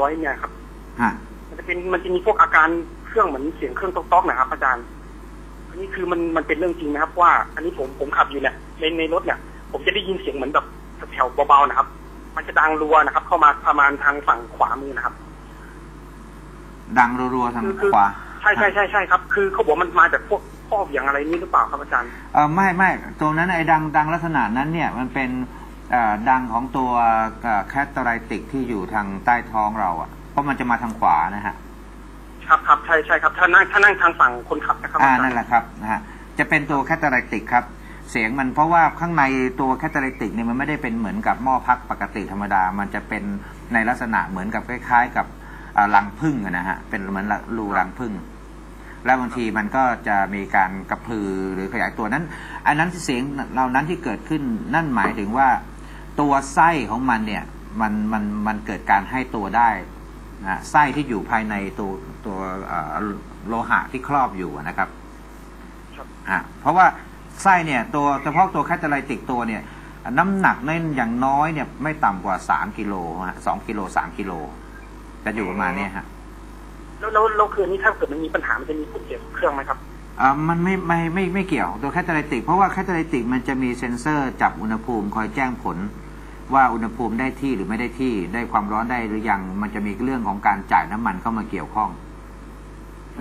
ร้อยเนี่ยครับฮะมันจะเป็นมันจะมีพวกอาการเครื่องเหมือนเสียงเครื่องต๊อกๆนะครับ อาจารย์ อันนี้คือมันมันเป็นเรื่องจริงนะครับ ว่า อันนี้ผมผมขับอยู่เนี่ยในในรถเนี่ย ผมจะได้ยินเสียงเหมือนแบบแถวๆเบาๆนะครับ มันจะดังรัวนะครับ เข้ามาประมาณทางฝั่งขวามือนะครับ ดังรัวๆทางคือคือขวาใช่ใช่ใช่ใช่ครับ คือเขาบอกมันมาจากพวกข้อเสียงอะไรนี่หรือเปล่าครับอาจารย์เออไม่ไม่ตรงนั้นไอ้ดังดังลักษณะนั้นเนี่ย มันเป็นเอ่อ ดังของตัวแคตตาไรติกที่อยู่ทางใต้ท้องเราอะ เพราะมันจะมาทางขวานะฮะ ครับครับใช่ใช่ครับถ้านั่งถ้านั่งทางฝั่งคนขับนะครับอ่าอาจารนั่นย์แหละครับนะฮะจะเป็นตัวแคตตาไรติกครับ เสียงมันเพราะว่าข้างในตัวแคตตาไรติกเนี่ยมันไม่ได้เป็นเหมือนกับหม้อพักปกติธรรมดา มันจะเป็นในลักษณะเหมือนกับคล้าย ๆ กับอ่ารังผึ้งอะนะฮะเป็นเหมือนรูรังผึ้งแล้วบางทีมันก็จะมีการกระพือหรือขยายตัวนั้น อันนั้นที่เสียงเหล่านั้นที่เกิดขึ้นนั่นหมายถึงว่า ตัวไส้ของมันเนี่ยมันมันมันเกิดการให้ตัวได้นะไส้ที่อยู่ภายในตัวตัวเอ่อโลหะที่ครอบอยู่อะนะครับครับอะเพราะว่าไส้เนี่ยตัวเฉพาะตัวแคตาไลติกตัวเนี่ย น้ำหนักนั่นอย่างน้อยเนี่ยไม่ต่ำกว่า3กิโลฮะสองกิโลสามกิโลจะอยู่ประมาณเนี้ยฮะแล้วแล้วแล้วคืนนี้ถ้าเกิดมันมีปัญหามันจะมีผลเสียกับเครื่องไหมครับอ่ามันไม่ไม่ไม่ไม่เกี่ยวตัวแคตาไลติกเพราะว่าแคตาไลติกมันจะมีเซ็นเซอร์จับอุณหภูมิคอยแจ้งผล ว่าอุณหภูมิได้ที่หรือไม่ได้ที่ได้ความร้อนได้หรือยังมันจะมีเรื่องของการจ่ายน้ำมันเข้ามาเกี่ยวข้อง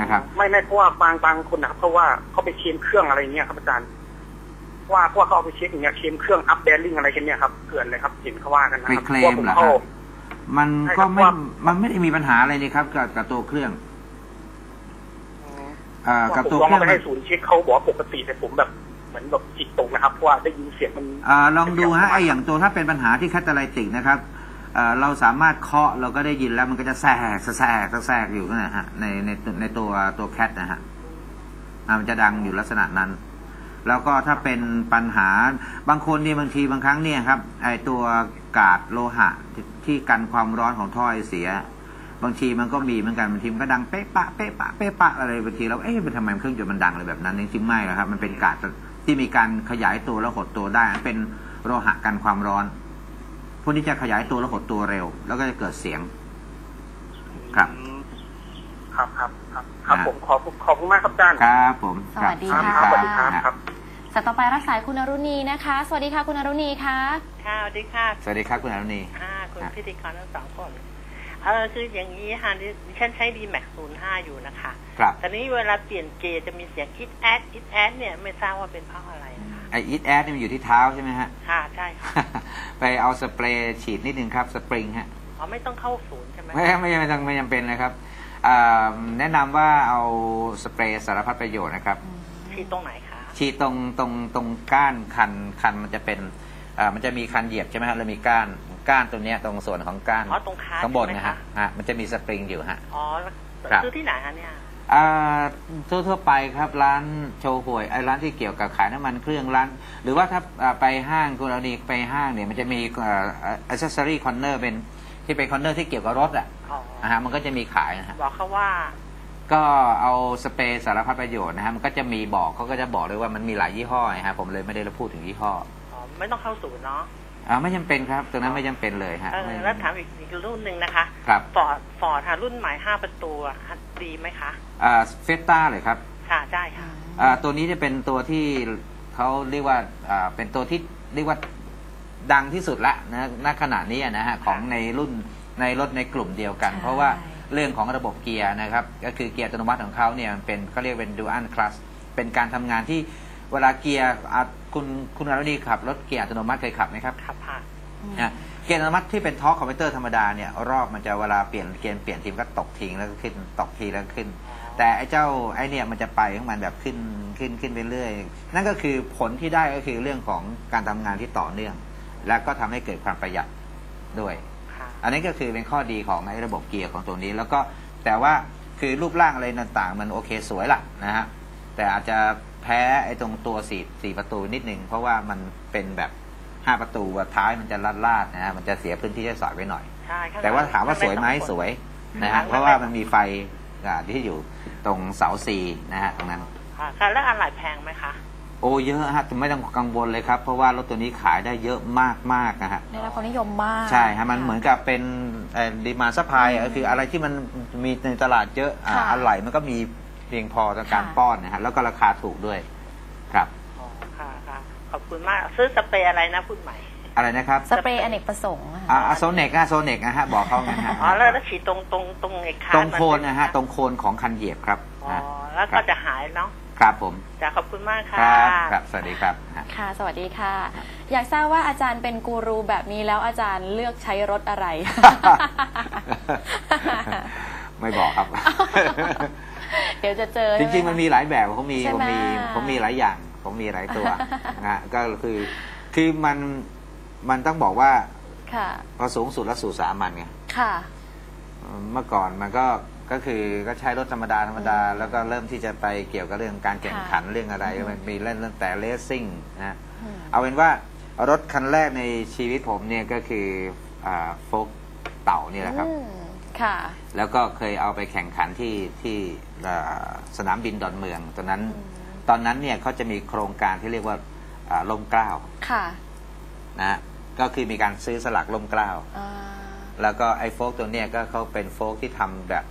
นะครับ ไม่ไม่เพราะว่าบางบางคนนะครับเพราะว่าเขาไปเช็คเครื่องอะไรเงี้ยครับอาจารย์ว่าพวกเขาเอาไปเช็คอย่างเงี้ยเช็คเครื่องอัพแบริ่งอะไรกันเนี่ยครับเกินเลยครับเห็นเขาว่ากันนะไปครับเคลมเหรอพวกฮะผมมันใช่ก็ครับไม่ว่ามันไม่ได้มีปัญหาอะไรนี่ครับ กับกับตัวเครื่องเข้าอ่ากับผมตัวลองเครื่เอาองไปให้ศูนย์เช็คเขาบอกว่าปกติแต่ผมแบบเห มือนแบบจิตตกนะครับเพราะว่าได้ยินเสียงมันอ่าลองดูฮะไออย่างตัวถ้าเป็นปัญหาที่แคตตาไลติกนะครับเอ่อเราสามารถเคาะเราก็ได้ยินแล้วมันก็จะแทรกแทรกแทรกอยู่นั่นนะฮะในในในตัวตัวแคทนะฮะอ่ามันจะดังอยู่ลักษณะนั้น แล้วก็ถ้าเป็นปัญหาบางคนเนี่ยบางทีบางครั้งเนี่ยครับไอตัวกาดโลหะที่ที่กันความร้อนของท่อไอเสีย บางทีมันก็มีเหมือนกันบางทีมันก็ดังเป๊ะปะเป๊ะปะเป๊ะปะอะไรบางทีเราเอ๊ะมันทำไมเครื่องยนต์มันดังอะไรแบบนั้นจริงๆไม่หรอกครับ มันเป็นกาด ที่มีการขยายตัวแล้วหดตัวได้มันเป็นโลหะกันความร้อน พวกนี้จะขยายตัวแล้วหดตัวเร็ว แล้วก็จะเกิดเสียง ครับอืมครับครับครับครับอ่าผมขอบขอบคุณมากครับอาจารย์ครับ ผมสวัสดีครับค่ะครับสวัสดีครับครับสายต่อไปรับสายคุณอรุณีนะคะ สวัสดีค่ะคุณอรุณีคะค่ะสวัสดีค่ะสวัสดีครับคุณอรุณีอ่าคุณครับพิธีกรทั้งสองคน เออคืออย่างนี้ค่ะดิดิฉันใช้ดีแม็กศูนย์ห้าอยู่นะคะครับแต่นี้เวลาเปลี่ยนเกจจะมีเสียงอิดแอดอิดแอดเนี่ยไม่ทราบว่าเป็นเพราะอะไรนะคะไออีทแอดนี่มันอยู่ที่เท้าใช่ไหมฮะค่ะใช่ค่ะไปเอาสเปรย์ฉีดนิดนึงครับสปริงฮะอ๋อไม่ต้องเข้าศูนย์ใช่ไหมไม่ไม่ไม่ต้องไม่จำเป็นนะครับอ่าแนะนำว่าเอาสเปรย์สารพัดประโยชน์นะครับที่ตรงไหนคะฉีดตรงตรงตรงก้านคันคันมันจะเป็นอ่ามันจะมีคันเหยียบใช่ไหมฮะแล้วมีก้าน ก้านตรงเนี้ยตรงส่วนของก้านอ๋อตรงขาข้างบนใช่ไหมนะฮะคะฮะมันจะมีสปริงอยู่ฮะอ๋อแล้วครับซื้อที่ไหนคะเนี่ยอ่าทั่วทั่วไปครับร้านโชว์หวยไอ้ร้านที่เกี่ยวกับขายน้ำมันเครื่องร้าน หรือว่าถ้าอ่าไปห้างคุณเอาดีไปห้างเนี่ยมันจะมีอัซเซอรี่คอนเนอร์เป็นที่เป็นคอนเนอร์ที่เกี่ยวกับรถอะอ๋อนะฮะมันก็จะมีขายนะฮะบอกเขาว่า ก็เอาสเปรย์สารพัดประโยชน์นะฮะมันก็จะมีบอกเขาก็จะบอกเลยว่ามันมีหลายยี่ห้อนะฮะผมเลยไม่ได้พูดถึงยี่ห้ออ๋อไม่ต้องเข้าศูนย์เนาะ อ่าไม่จำเป็นครับตรงนั้นไม่จำเป็นเลยฮะเออไม่แล้วถามอีกอีกรุ่นหนึ่งนะคะครับฟอร์ดฟอร์ดค่ะรุ่นใหม่ห้าประตูอะค่ะดีไหมคะอ่าเฟสต้าเลยครับค่ะได้ค่ะอ่าตัวนี้จะเป็นตัวที่เขาเรียกว่าอ่าเป็นตัวที่เรียกว่าดังที่สุดละนะณขณะนี้นะฮะของในรุ่นในรถในกลุ่มเดียวกันใช่เพราะว่าเรื่องของระบบเกียร์นะครับ ก็คือเกียร์อัตโนมัติของเขาเนี่ยมันเป็นเขาเรียกเป็น dual clutch เป็นการทำงานที่ เวลาเกียร์อะคุณคุณอารณีขับรถเกียร์อัตโนมัติเคยขับไหมครับขับผ่านนะเกียร์อัตโนมัติที่เป็นทอร์คคอมพิวเตอร์ธรรมดาเนี่ยรอบมันจะเวลาเปลี่ยนเกียร์เปลี่ยนทีมก็ตกทิ้งแล้วก็ขึ้นตกทีแล้วก็ขึ้น แต่ไอ้เจ้าไอ้เนี่ยมันจะไปของมันแบบขึ้นขึ้นขึ้นไปเรื่อยนั่นก็คือผลที่ได้ก็คือเรื่องของการทำงานที่ต่อเนื่อง และก็ทำให้เกิดความประหยัดด้วยค่ะอันนี้ก็คือเป็นข้อดีของไอ้ระบบเกียร์ของตัวนี้ แล้วก็แต่ว่าคือรูปร่างอะไรต่างๆ มันโอเคสวยละนะฮะแต่อาจจะ แพ้ไอ้ตรงตัวสี่สี่ประตูนิดนึงเพราะว่ามันเป็นแบบห้าประตูว่าท้ายมันจะลาดลาดๆนะฮะมันจะเสียพื้นที่ใช้สอยไปหน่อยใช่ข้งหลังแต่ว่าถามว่าสวยไหมข้งลังสวยนะข้าฮะงหลังเพราะว่ามันมีไฟอ่าที่อยู่ตรงเสาซีนะฮะตรงนั้นค่ะค่ะแล้วอะไรแพงไหมคะโอ้เยอะฮะแต่ไม่ต้องกังวลเลยครับ เพราะว่ารถตัวนี้ขายได้เยอะมากมากๆนะฮะได้รับความนิยมมาก ใช่ฮะมันค่เหมือนกับเป็นดีมาซัพพลายก็คืออะไรที่มันมีในตลาดเยอะอ่าค่ะอะไหล่มันก็มี เพียงพอต่อการค่ะป้อนนะฮะแล้วก็ราคาถูกด้วยครับอ๋อค่ะค่ะขอบคุณมากซื้อสเปรย์อะไรนะพูดใหม่อะไรนะครับสเปรย์อเนกประสงค์อะอ่าโซเนกอะโซเนกนะฮะบอกเขาไงฮะอ๋อแล้วแล้วฉีดตรงตรงตรงไอ้คานตรงโคนมัเป็นะฮะตรงโคนของคันเหยียบครับอ๋อนะแล้วครัก็บจะหายเนาะครับผมจะขอบคุณมากคค่ะรับครับสวัสดีครับฮะค่ะ สวัสดีค่ะ อยากทราบว่าอาจารย์เป็นกูรูแบบนี้แล้วอาจารย์เลือกใช้รถอะไร ไม่บอกครับ เดี๋ยวจะเจอ จริงๆมันมีหลายแบบผมมีใช่ผมไหมมีผมมีหลายอย่าง ผมมีหลายตัวนะฮะก็คือคือมันมันต้องบอกว่าค่ะพอสูงสุดแล้วสู่สามัญไงค่ะเมื่อก่อนมันก็ก็คือก็ใช้รถธรรมดาธรรมดา แล้วก็เริ่มที่จะไปเกี่ยวกับเรื่องการแข่งขันเรื่องอะไรมันมีเล่นตั้งแต่เลสซิ่งนะฮะอืมเอาเป็นว่ารถคันแรกในชีวิตผมเนี่ยก็คือโฟกเต่านี่แหละครับอืม ค่ะ แล้วก็เคยเอาไปแข่งขันที่ที่เอ่อสนามบินดอนเมือง ตอนนั้นอืมตอนนั้นเนี่ยเขาจะมีโครงการที่เรียกว่าอ่าล่มเกล้าค่ะนะฮะก็คือมีการซื้อสลักล่มเกล้าอ่าแล้วก็ไอ้โฟกตัวเนี้ยก็เขาเป็นโฟกที่ทำแบบ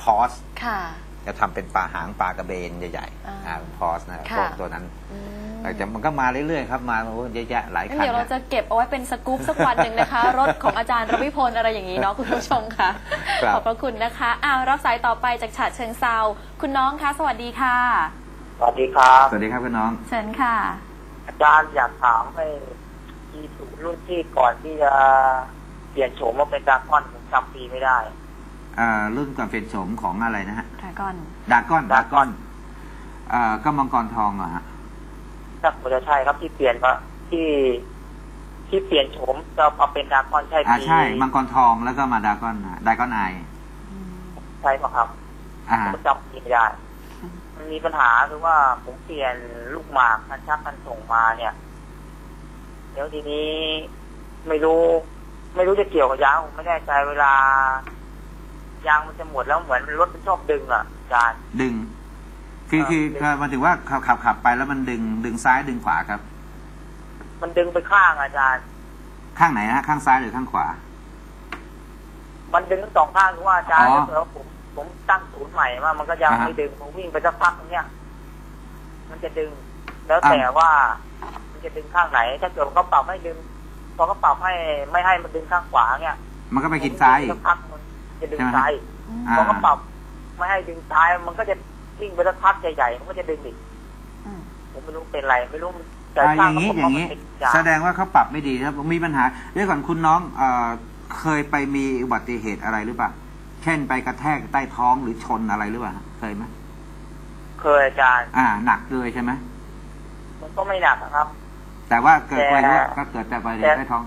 พอสค่ะจะทำเป็นปลาหางปลากระเบนใหญ่อ่าๆอ่าพอสนะค่ะโฟกตัวนั้นอืม แต่จะมันก็มาเรื่อยๆครับมาโอ้เยอะแยะหลายงั้นคันเดี๋ยวเรานะจะเก็บเอาไว้เป็นสกู๊ปสักวันหนึ่งนะคะ รถของอาจารย์รวิพลอะไรอย่างนี้เนาะคุณผู้ชมค่ะครับขอบพระคุณนะคะอ้าวรับสายต่อไปจากฉะเชิงเซาคุณน้องคะสวัสดีค่ะ สวัสดีครับ สวัสดีครับคุณน้อง เชิญค่ะ อาจารย์อยากถามให้ที่สูรุ่นที่ก่อนที่จะเปลี่ยนโฉมมาเป็นดราก้อนผมจำปีไม่ได้อ่ารุ่นก่อนเป็นโฉมของอะไรนะฮะดรากอนดากอนดากอนอ่าก็มังกรทองเหรอฮะ ถ้าผมจะใช่ครับที่เปลี่ยนก็ที่ที่เปลี่ยนโฉมจะมาเป็นดราก้อนใช่อ่าปีใช่ มังกรทองแล้วก็มาดากอนดากอนไอใช่ปะครับอ่าผมจำปีไม่ได้ มันมีปัญหาคือว่าผมเปลี่ยนลูกหมากคันชักคันส่งมาเนี่ย เดี๋ยวทีนี้ไม่รู้ ไม่รู้จะเกี่ยวกับยางผมไม่แน่ใจเวลายางมันจะหมดแล้วเหมือนรถมันชอบดึงอะอาจารย์ดึง คือครับคือดึงคือมันถือว่าขับขับขับไปแล้วมันดึงดึงซ้ายดึงขวาครับ มันดึงไปข้างอาจารย์ ข้างไหนนะฮะข้างซ้ายหรือข้างขวา มันดึงทั้งสองข้างคือว่าอาจารย์อ๋อถ้าเกิดว่าผมผมตั้งศูนย์ใหม่มามันก็ยังอ่าฮะไม่ดึงผมวิ่งไปสักพักนึงเนี่ยมันจะดึง แล้วแต่ว่า มันจะดึงข้างไหน ถ้าเกิดเขาปรับให้ดึงพอเขาปรับให้ไม่ให้มันดึงข้างขวาเนี่ยมันก็ไปกินซ้ายอีสักกพักมันจะดึงใช่ไหมซ้ายอ่าพอเขาปรับไม่ให้ดึงซ้ายมันก็จะ วิ่งไปสักพักใหญ่ๆมันก็จะดึงอีกอืมผมไม่รู้เป็นไรไม่รู้แต่อ่าอข้างย่างนี้เขาบอย่างนี้นี้ แสดงว่าเขาปรับไม่ดีครับมีปัญหาเดี๋ยวก่อนคุณน้องเอ่อเคยไปมีอุบัติเหตุอะไรหรือเปล่าเช่นไปกระแทกใต้ท้องหรือชนอะไรหรือเปล่าเคยไหมเคยอาจารย์ อ่า หนักเลยใช่ไหมมันก็ไม่หนักนะครับ แต่ว่าเกิดไปแต่ว่าก็เกิดแต่ไปใต้ท้อง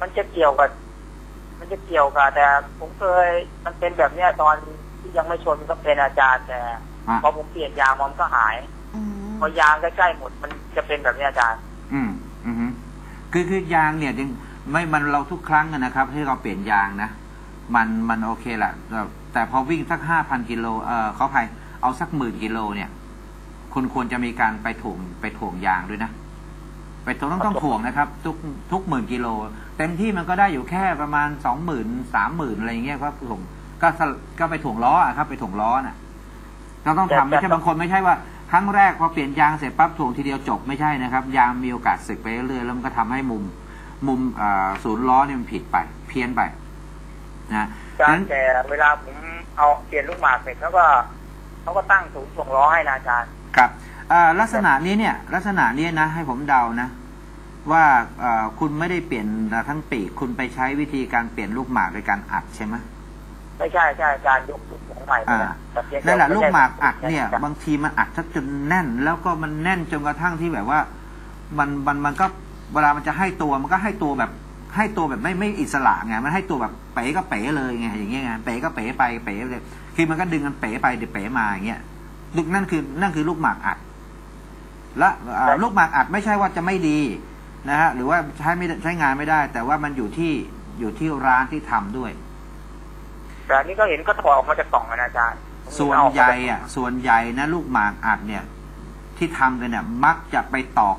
มันจะเกี่ยวกับ มันจะเกี่ยวกับแต่ผมเคยมันเป็นแบบเนี้ยตอนที่ยังไม่ชนก็เป็นอาจารย์แต่อะ พอผมเปลี่ยนยางมันก็หายอืมพอยางใกล้ๆหมดมันจะเป็นแบบเนี้ยอาจารย์ อืม อือฮึคือคือยางเนี่ยจริงไม่มันเราทุกครั้งอะนะครับที่เราเปลี่ยนยางนะมันมันโอเคแหละแต่แต่พอวิ่งสักห้าพันกิโลเออเขาภัยเอาสักหมื่นกิโลเนี่ยคุณควรจะมีการไปถ่วงไปถ่วงยางด้วยนะไปถ่วงต้องต้องถ่วงนะครับ ทุกทุกหมื่นกิโลเต็มที่มันก็ได้อยู่แค่ประมาณสองหมื่นสามหมื่นอะไรอย่างเงี้ยก็ถ่วงก็สลก็ไปถ่วงล้ออะครับ ไปถ่วงล้อน่ะ เราต้องทำไม่ใช่บางคนไม่ใช่ว่าครั้งแรกพอเปลี่ยนยางเสร็จปั๊บถ่วงทีเดียวจบไม่ใช่นะครับ ยางมีโอกาสสึกไปเรื่อยๆแล้วมันก็ทำให้มุมมุมอ่าศูนย์ล้อเนี่ยมันผิดไป เพี้ยนไปนะอาจารนั้นย์แต่เวลาผมเอาเปลี่ยนลูกหมากเสร็จเขาก็เขาก็ตั้งศูนย์ส่งล้อให้นะอาจารย์ครับอ่าลักษณะนี้เนี่ยลักษณะนี้นะให้ผมเดานะว่าอ่าคุณไม่ได้เปลี่ยนทั้งปีกคุณไปใช้วิธีการเปลี่ยนลูกหมากโดยการอัดใช่ไหมไม่ใช่ใช่อาจารย์ยกศูนย์ส่ง ใหม่ไปอ่านะแต่เพียงแต่นั่นแหละไใช่ลูกหมากอัดเนี่ยอาจารบางทีมันอัดซะจนแน่น แล้วก็มันแน่นจนกระทั่งที่แบบว่า มันมันมันก็เวลามันจะให้ตัวมันก็ให้ตัวแบบ ให้ตัวแบบไม่ไม่อิสระไงมันให้ตัวแบบเป๋ก็เป๋เลยไงอย่างเงี้ยไงเป๋ก็เป๋ไปเป๋เลยคือมันก็ดึงกันเป๋ไปเดี๋ยวเป๋มาอย่างเงี้ยลูกนั่นคือนั่นคือลูกหมากอัด และอ่าลูกหมากอัดไม่ใช่ว่าจะไม่ดีนะฮะหรือว่าใช้ไม่ได้ใช้งานไม่ได้ แต่ว่ามันอยู่ที่อยู่ที่ร้านที่ทำด้วย แต่อันนี้ก็เห็นก็ถอดออกมาจากกล่องนะอาจารย์ส่วนใหญ่อะ ส่วนใหญ่นะลูกหมากอัดเนี่ยทที่ทำกันเนี่ย มักจะไปตอก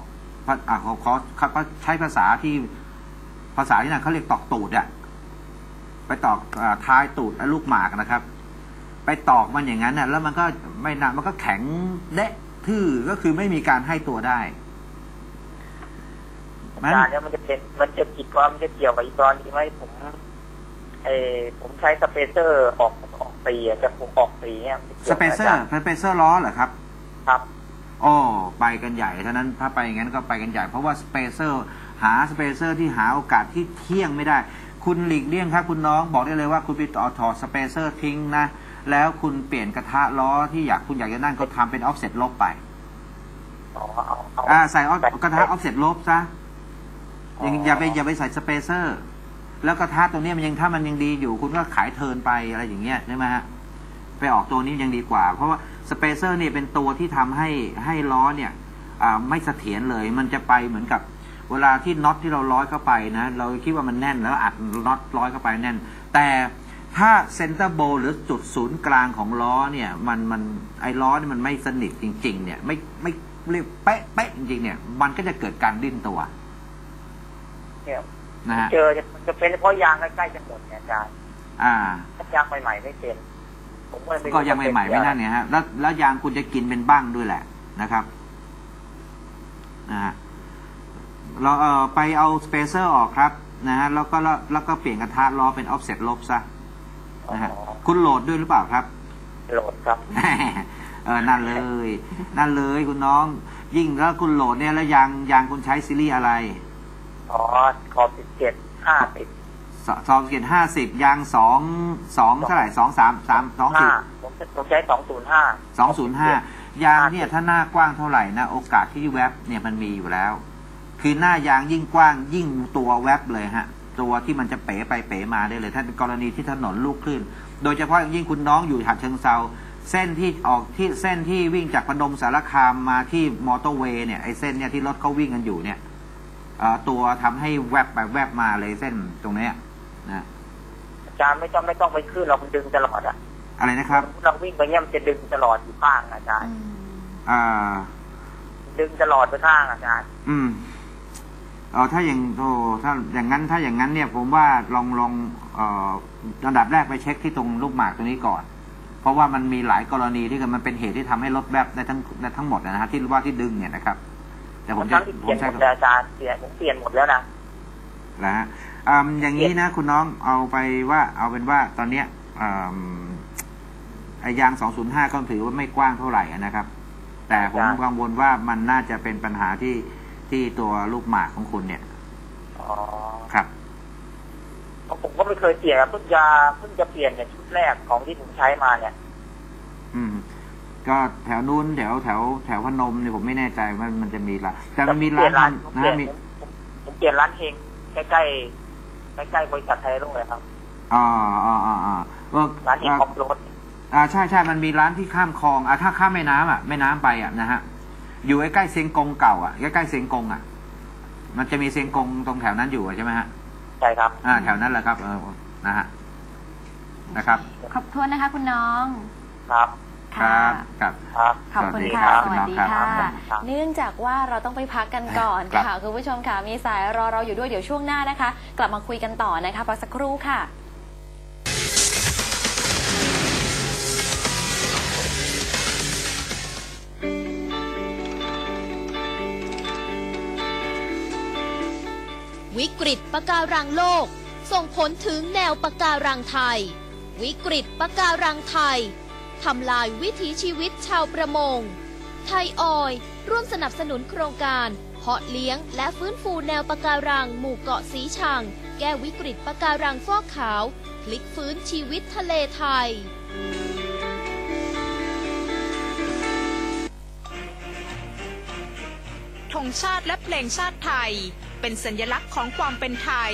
อะขอขอเขาเขาใช้ภาษาที่ภาษาที่นั่นเขาเรียกตอกตูดอะไปตอกอาท้ายตูดไอ้ลูกหมากนะครับ ไปตอกมันอย่างนั้นน่ะ แล้วมันก็ไม่นานมันก็แข็งเดะทื่อก็คือไม่มีการให้ตัวได้อาจารย์เนี่ยมันจะเป็นมันจะผิดว่ามันจะเกี่ยวกับอีกตอนนี้ไหมผม เออผมใช้สเปเซอร์ออกออกสีอะจะผมออกสีเนี่ยมันจะสกี่ยวเปกับเซออาจาร์ย์สเปเซอร์ล้อเหรอครับ ครับอ๋อไปกันใหญ่เท่านั้นถ้าไปอย่างนั้นก็ไปกันใหญ่ เพราะว่าสเปเซอร์หาสเปเซอร์ที่หาโอกาสที่เที่ยงไม่ได้ คุณหลีกเลี่ยงครับคุณน้องบอกได้เลยว่าคุณไปต่อถอดสเปเซอร์ทิ้งนะ แล้วคุณเปลี่ยนกระทะล้อที่อยากคุณอยากจะนั่นก็ทำเป็นออฟเซ็ตลบไปอ๋อเอาเอาอ่าใส่ออฟกระทะออฟเซ็ตลบซะอย่าอย่าไปอย่าไปใส่สเปเซอร์ แล้วกระทะตัวนี้มันยังถ้ามันยังดีอยู่ คุณก็ขายเทินไปอะไรอย่างเงี้ยใช่ไหมฮะไปออกตัวนี้ยังดีกว่า เพราะว่าสเปเซอร์เนี่ยเป็นตัวที่ทำให้ให้ล้อเนี่ยไม่เสถียรเลย มันจะไปเหมือนกับเวลาที่น็อตที่เราร้อยเข้าไปนะ เราคิดว่ามันแน่นแล้วอัดน็อตร้อยเข้าไปแน่น แต่ถ้าเซนเตอร์โบหรือจุดศูนย์กลางของล้อเนี่ย มันมันไอ้ล้อนี่มันไม่สนิทจริง ๆ เนี่ย ไม่ไม่เรียกเป๊ะเป๊ะจริงๆเนี่ย มันก็จะเกิดการดิ้นตัวเนี่ย นะฮะเจอจะจะเป็นเพราะยางใกล้ๆจะหมดเนี่ยอาจารย์อ่าถ้ายางใหม่ๆไม่เป็นผมก็เลยไม่รู้ก็ยังว่าเป็นใหม่ๆไม่นั่นเนี่ยฮะแล้วแล้วยางคุณจะกินเป็นบ้างด้วยแหละนะครับนะฮะเราเอ่อไปเอาสเปเซอร์ออกครับนะฮะแล้วก็แล้วแล้วก็เปลี่ยนกระทะล้อเป็นออฟเซ็ตลบซะอ๋อนะฮะคุณโหลดด้วยหรือเปล่าครับ โหลดครับเออนั่นเลย นั่นเลยคุณน้อง ยิ่งแล้วคุณโหลดเนี่ยแล้วยางยางคุณใช้ซีรีส์อะไร อ๋อขอบสิบเจ็ดห้าสิบสสองเกียรห้าสิบยางสองสองเท่าไหร่สองสามสามสองสิห้าบผมผมใช้สองศูนย์ห้าสองศูนย์ห้ายางเนี่ยถ้าหน้ากว้างเท่าไหร่นะโอกาสที่แวบเนี่ยมันมีอยู่แล้ว คือหน้ายางยิ่งกว้างยิ่งตัวแวบเลยฮะ ตัวที่มันจะเป๋ไปเป๋มาได้เลย ถ้าเป็นกรณีที่ถนนลูกคลื่น โดยเฉพาะอย่างยิ่งคุณน้องอยู่หัดเชิงเซาเส้นที่ออกที่เส้นที่วิ่งจากพนมสารคามมาที่มอเตอร์เวย์เนี่ยไอ้เส้นเนี่ยที่รถเขาวิ่งกันอยู่เนี่ยเอ่อ ตัวทำให้แวบไปแวบมาเลยเส้นตรงเนี้ยนะอาจารย์ไม่ต้องไม่ต้องไปขึ้นเรามันดึงตลอดอะอะไรนะครับ เราวิ่งไปเนี่ยมันจะดึงตลอดอยู่ข้างอาจารย์อ่า ดึงตลอดไปข้างอาจารย์ อืมเออถ้าอย่างโอ้ถ้าอย่างนั้นถ้าอย่างนั้นเนี่ยผมว่าลองลองเอ่ออันดับแรกไปเช็คที่ตรงลูกหมากตรงนี้ก่อน เพราะว่ามันมีหลายกรณีที่มันเป็นเหตุที่ทำให้รถแวบได้ทั้งได้ทั้งหมดนะฮะที่ว่าที่ดึงเนี่ยนะครับ แต่ผมจะทั้งที่ผเปลี่ยมนใช้หมดเลยอาจารย์เปลี่ยนผมเปลี่ยนหมดแล้วนะแล้วฮะอืมอย่างนี้นะคุณน้องเอาไปว่า เอาเป็นว่าตอนเนี้ยอืมไอ้ยาง 205 ก็ถือว่าไม่กว้างเท่าไหร่นะครับ แต่ผมกังวลว่ามันน่าจะเป็นปัญหาที่ที่ตัวลูกหมากของคุณเนี่ยอ๋อครับเพราะผมก็ไม่เคยเปลี่ยนอะเพิ่งจะเพิ่งจะเปลี่ยนเนี่ยชุดแรกของที่ผมใช้มาเนี่ยอืม ก็แถวนู้นแถวแถวแถวพนมเนี่ยผมไม่แน่ใจว่ามันจะมีร้านแต่มันมีเปลี่ร้ายนนร้านผมทำเปลี่ยนะนมีผมผมเปลี่ยนร้านเฮงใกล้ใกล้ใกล้ใกล้ๆบริษัทไทยโลกเลยครับอ๋ออ๋ออ๋ออ๋อเออร้านเฮงคอมโรดอ่าใช่ใช่มันมีร้านที่ข้ามคลองอ่าถ้าข้ามแม่น้ำอะแม่น้ำไปอะนะฮะอยู่ใกล้ๆเซียงกงเก่าอะใกล้ๆเซียงกงอะ มันจะมีเซียงกงตรงแถวนั้นอยู่อะใช่ไหมฮะใช่ครับ อ่า แถวนั้นแหละครับเออนะฮะนะครับ ขอบคุณนะคะ คุณน้องครับ ครับครับ ครับขอบคุณสวัสดีค่ะครับสวัสดีครัค่ะบครับเนื่องจากว่าเราต้องไปพักกันก่อนครับค่ะ คุณผู้ชมค่ะ มีสายรอเราอยู่ด้วยเดี๋ยวช่วงหน้านะคะ กลับมาคุยกันต่อนะคะพักสักครู่ค่ะวิกฤตปะการังโลก ส่งผลถึงแนวปะการังไทย วิกฤตปะการังไทย ทำลายวิถีชีวิตชาวประมง ไทยออย ร่วมสนับสนุนโครงการเพาะเลี้ยงและฟื้นฟูแนวปะการังหมู่เกาะสีชัง แก้วิกฤตปะการังฟอกขาว พลิกฟื้นชีวิตทะเลไทย ธงชาติและเพลงชาติไทย เป็นสัญลักษณ์ของความเป็นไทย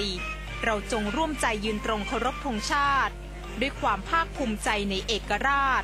เราจงร่วมใจยืนตรงเคารพธงชาติ ด้วยความภาคภูมิใจในเอกราช